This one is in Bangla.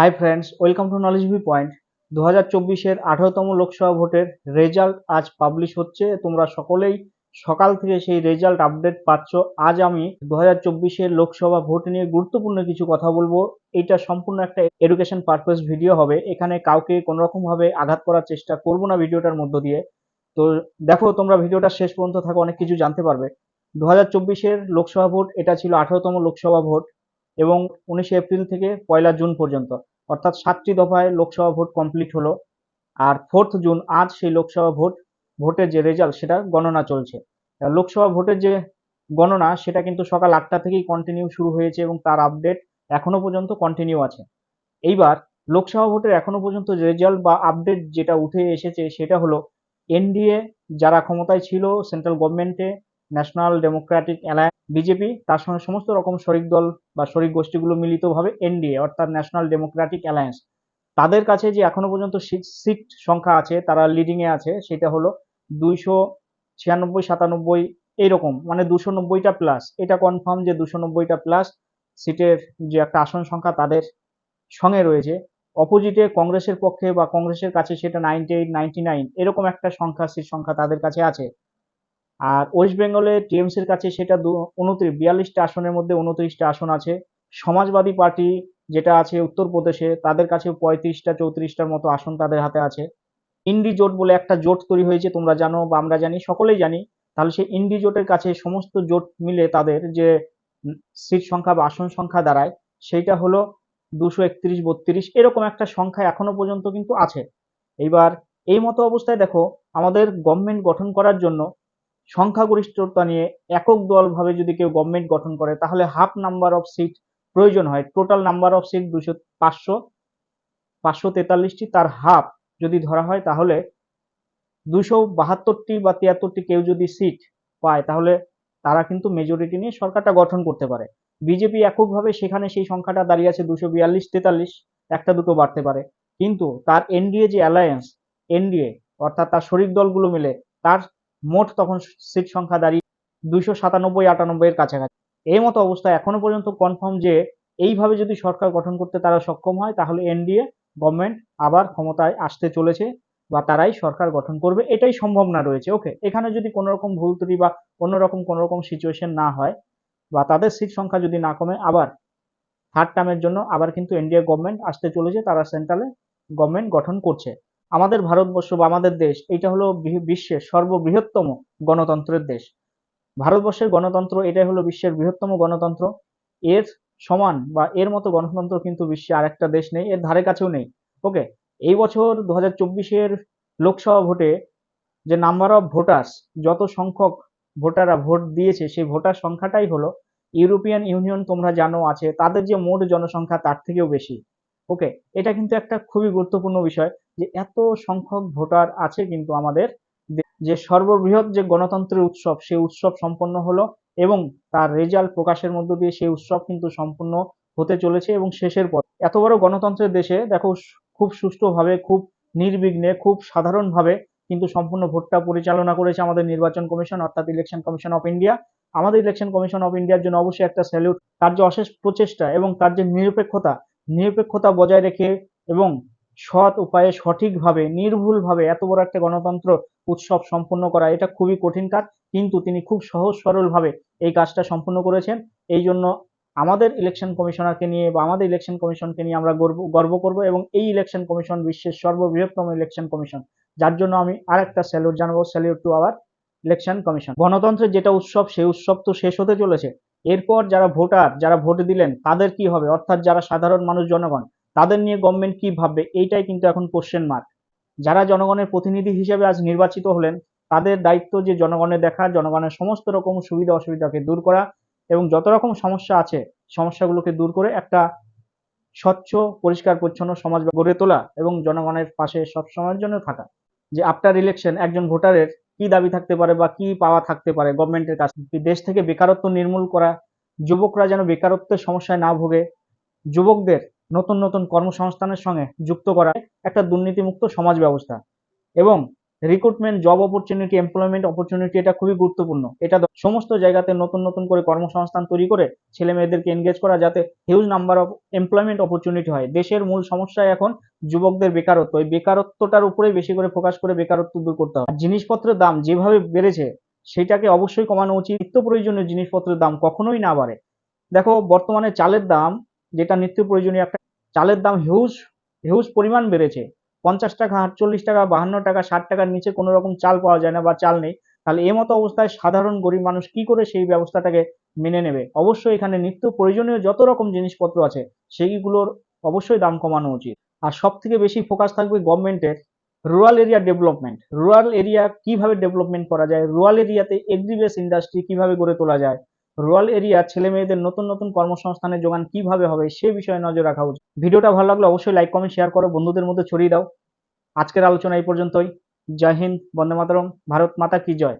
Hi friends welcome to knowledge V point দু হাজার চব্বিশের আঠারোতম লোকসভা ভোটের রেজাল্ট আজ পাবলিশ হচ্ছে। তোমরা সকলেই সকাল থেকে সেই রেজাল্ট আপডেট পাচ্ছ। আজ আমি দু হাজার চব্বিশের লোকসভা ভোট নিয়ে গুরুত্বপূর্ণ কিছু কথা বলব। এটা সম্পূর্ণ একটা এডুকেশন পারপাস ভিডিও হবে। এখানে কাউকে কোনোরকমভাবে আঘাত করার চেষ্টা করব না ভিডিওটার মধ্য দিয়ে। তো দেখো, তোমরা ভিডিওটা শেষ পর্যন্ত থাকো, অনেক কিছু জানতে পারবে। দু হাজার চব্বিশের লোকসভা ভোট, এটা ছিল আঠারোতম লোকসভা ভোট। এবং উনিশে এপ্রিল থেকে পয়লা জুন পর্যন্ত। অর্থাৎ সাতটি দফায় লোকসভা ভোট কমপ্লিট হলো আর ফোর্থ জুন আজ সেই লোকসভা ভোট, ভোটের যে রেজাল্ট সেটা গণনা চলছে। লোকসভা ভোটের যে গণনা সেটা কিন্তু সকাল আটটা থেকেই কন্টিনিউ শুরু হয়েছে এবং তার আপডেট এখনও পর্যন্ত কন্টিনিউ আছে। এইবার লোকসভা ভোটের এখনও পর্যন্ত রেজাল্ট বা আপডেট যেটা উঠে এসেছে সেটা হলো এনডিএ যারা ক্ষমতায় ছিল সেন্ট্রাল গভর্নমেন্টে ন্যাশনাল ডেমোক্রেটিক অ্যালায়েন্স বিজেপি তার সঙ্গে সমস্ত রকম শরিক দল বা শরিক গোষ্ঠীগুলো মিলিতভাবে এনডিএ অর্থাৎ ন্যাশনাল ডেমোক্রেটিক অ্যালায়েন্স তাদের কাছে যে এখনও পর্যন্ত সিট সংখ্যা আছে, তারা লিডিং এ আছে, সেটা হলো দুইশো ছিয়ানব্বই, সাতানব্বই এইরকম মানে দুশো নব্বইটা প্লাস এটা কনফার্ম যে দুশো নব্বইটা প্লাস সিটের যে একটা আসন সংখ্যা তাদের সঙ্গে রয়েছে। অপোজিটে কংগ্রেসের পক্ষে বা কংগ্রেসের কাছে সেটা নাইনটি এইট নাইনটি নাইন এরকম একটা সংখ্যা, সিট সংখ্যা তাদের কাছে আছে। আর ওয়েস্ট বেঙ্গলে টিএমসির কাছে সেটা উনত্রিশ, বিয়াল্লিশটা আসনের মধ্যে উনত্রিশটা আসন আছে। সমাজবাদী পার্টি যেটা আছে উত্তরপ্রদেশে তাদের কাছে পঁয়ত্রিশটা, চৌত্রিশটার মতো আসন তাদের হাতে আছে। ইন্ডি জোট বলে একটা জোট তৈরি হয়েছে, তোমরা জানো বা আমরা জানি, সকলেই জানি। তাহলে সেই ইন্ডি জোটের কাছে সমস্ত জোট মিলে তাদের যে সিট সংখ্যা বা আসন সংখ্যা দাঁড়ায়, সেইটা হলো দুশো একত্রিশ, বত্রিশ, এরকম একটা সংখ্যা এখনও পর্যন্ত কিন্তু আছে। এইবার এই মতো অবস্থায় দেখো, আমাদের গভর্নমেন্ট গঠন করার জন্য সংখ্যাগরিষ্ঠতা নিয়ে একক দলভাবে যদি কেউ গভর্নমেন্ট গঠন করে, তাহলে হাফ নাম্বার অফ সিট প্রয়োজন হয়। টোটাল নাম্বার অফ সিট দুশো, পাঁচশো পাঁচশো তেতাল্লিশটি, তার হাফ যদি ধরা হয়, তাহলে দুশো বাহাত্তরটি বা তিয়াত্তরটি কেউ যদি সিট পায়, তাহলে তারা কিন্তু মেজরিটি নিয়ে সরকারটা গঠন করতে পারে। বিজেপি এককভাবে সেখানে সেই সংখ্যাটা দাঁড়িয়ে আছে দুশো বিয়াল্লিশ, তেতাল্লিশ, একটা দুটো বাড়তে পারে। কিন্তু তার এনডিএ যে অ্যালায়েন্স এনডিএ অর্থাৎ তার শরিক দলগুলো মিলে, তার মোট তখন সিট সংখ্যা দাঁড়িয়ে দুইশো সাতানব্বই আটানব্বই এর কাছাকাছি। এই মতো অবস্থা এখনও পর্যন্ত কনফার্ম যে এইভাবে যদি সরকার গঠন করতে তারা সক্ষম হয়, তাহলে এনডিএ গভর্নমেন্ট আবার ক্ষমতায় আসতে চলেছে বা তারাই সরকার গঠন করবে, এটাই সম্ভাবনা রয়েছে। ওকে এখানে যদি কোনো রকম ভুল ত্রুটি বা অন্যরকম কোনো রকম সিচুয়েশন না হয় বা তাদের সিট সংখ্যা যদি না কমে, আবার থার্ড টার্মের জন্য আবার কিন্তু এনডিএ গভর্নমেন্ট আসতে চলেছে, তারা সেন্ট্রালে গভর্নমেন্ট গঠন করছে। আমাদের ভারতবর্ষ বা আমাদের দেশ, এটা হলো বিশ্বের সর্ববৃহত্তম গণতন্ত্রের দেশ। ভারতবর্ষের গণতন্ত্র, এটাই হলো বিশ্বের বৃহত্তম গণতন্ত্র। এর সমান বা এর মতো গণতন্ত্র কিন্তু বিশ্বে আরেকটা দেশ নেই, এর ধারে কাছেও নেই। ওকে এই বছর দু হাজার লোকসভা ভোটে যে নাম্বার অফ ভোটার্স যত সংখ্যক ভোটাররা ভোট দিয়েছে, সেই ভোটার সংখ্যাটাই হলো ইউরোপিয়ান ইউনিয়ন তোমরা জানো আছে, তাদের যে মোট জনসংখ্যা তার থেকেও বেশি। ওকে এটা কিন্তু একটা খুবই গুরুত্বপূর্ণ বিষয় যে এত সংখ্যক ভোটার আছে কিন্তু আমাদের যে সর্ববৃহৎ যে গণতন্ত্রের উৎসব, সেই উৎসব সম্পন্ন হলো এবং তার রেজাল্ট প্রকাশের মধ্য দিয়ে সেই উৎসব কিন্তু সম্পূর্ণ হতে চলেছে এবং শেষের পর এত বড় গণতন্ত্রের দেশে দেখো খুব সুষ্ঠুভাবে, খুব নির্বিঘ্নে, খুব সাধারণভাবে কিন্তু সম্পূর্ণ ভোটটা পরিচালনা করেছে আমাদের নির্বাচন কমিশন অর্থাৎ ইলেকশন কমিশন অফ ইন্ডিয়া আমাদের ইলেকশন কমিশন অফ ইন্ডিয়ার জন্য অবশ্যই একটা স্যালিউট তার যে অশেষ প্রচেষ্টা এবং তার যে নিরপেক্ষতা নিরপেক্ষতা বজায় রেখে এবং সৎ উপায়ে সঠিকভাবে, নির্ভুলভাবে এত বড় একটা গণতন্ত্র উৎসব সম্পন্ন করা, এটা খুবই কঠিন কাজ। কিন্তু তিনি খুব সহজ সরলভাবে এই কাজটা সম্পূর্ণ করেছেন। এই জন্য আমাদের ইলেকশন কমিশনারকে নিয়ে বা আমাদের ইলেকশন কমিশনকে নিয়ে আমরা গর্ব গর্ব করব এবং এই ইলেকশন কমিশন বিশ্বের সর্ববৃহত্তম ইলেকশন কমিশন। যার জন্য আমি আরেকটা স্যালিউট জানাব। Salute to our election commission. গণতন্ত্রের যেটা উৎসব, সেই উৎসব তো শেষ হতে চলেছে। এরপর যারা ভোটার, যারা ভোট দিলেন, তাদের কি হবে? অর্থাৎ যারা সাধারণ মানুষ, জনগণ, তাদের নিয়ে গভর্নমেন্ট কি ভাববে? এইটাই কিন্তু এখন কোশ্চেন মার্ক যারা জনগণের প্রতিনিধি হিসেবে আজ নির্বাচিত হলেন, তাদের দায়িত্ব যে জনগণের দেখা, জনগণের সমস্ত রকম সুবিধা অসুবিধাকে দূর করা এবং যত রকম সমস্যা আছে, সমস্যাগুলোকে দূর করে একটা স্বচ্ছ, পরিষ্কার, পরিচ্ছন্ন সমাজ গড়ে তোলা এবং জনগণের পাশে সবসময়ের জন্য থাকা। যে আফটার ইলেকশন একজন ভোটারের কি দাবি থাকতে পারে বা কি পাওয়া থাকতে পারে গভর্নমেন্টের কাছে? দেশ থেকে বেকারত্ব নির্মূল করা, যুবকরা যেন বেকারত্বের সমস্যায় না ভোগে, যুবকদের নতুন নতুন কর্মসংস্থানের সঙ্গে যুক্ত করা, একটা দুর্নীতিমুক্ত সমাজ ব্যবস্থা এবং recruitment job opportunity employment opportunity এটা খুবই গুরুত্বপূর্ণ। এটা সমস্ত জায়গাতে নতুন নতুন করে কর্মসংস্থান তৈরি করে ছেলে মেয়েদেরকে এনগেজ করা যাতে huge number of employment opportunity হয়। দেশের মূল সমস্যা এখন যুবকদের বেকারত্ব। এই বেকারত্বটার উপরেই বেশি করে ফোকাস করে বেকারত্ব দূর করতে হবে জিনিসপত্রের দাম যেভাবে বেড়েছে, সেটাকে অবশ্যই কমানো উচিত। নিত্য প্রয়োজনীয় জিনিসপত্রের দাম কখনোই না বাড়ে। দেখো, বর্তমানে চালের দাম, যেটা নিত্য প্রয়োজনীয় একটা, চালের দাম হিউজ হিউজ পরিমাণ বেড়েছে। পঞ্চাশ টাকা, আটচল্লিশ টাকা, বাহান্ন টাকা, ষাট টাকার নিচে কোনো রকম চাল পাওয়া যায় না বা চাল নেই। তাহলে এই মতো অবস্থায় সাধারণ গরিব মানুষ কি করে সেই ব্যবস্থাটাকে মেনে নেবে? অবশ্যই এখানে নিত্য প্রয়োজনীয় যত রকম জিনিসপত্র আছে, সেইগুলোর অবশ্যই দাম কমানো উচিত। আর সব থেকে বেশি ফোকাস থাকবে গভর্নমেন্টের rural area development rural area কীভাবে ডেভেলপমেন্ট করা যায়? রুরাল এরিয়াতে এগ্রিবেস ইন্ডাস্ট্রি কীভাবে গড়ে তোলা যায়? রুরাল এরিয়া ছেলে মেয়েদের নতুন নতুন কর্মসংস্থানের যোগান কীভাবে হবে সে বিষয়ে নজর রাখা উচিত। ভিডিওটা ভালো লাগলে অবশ্যই লাইক কমেন্ট শেয়ার করো, বন্ধুদের মধ্যে ছড়িয়ে দাও। আজকের আলোচনা এই পর্যন্তই। জয় হিন্দ, বন্দে মাতরম, ভারত মাতা কি জয়?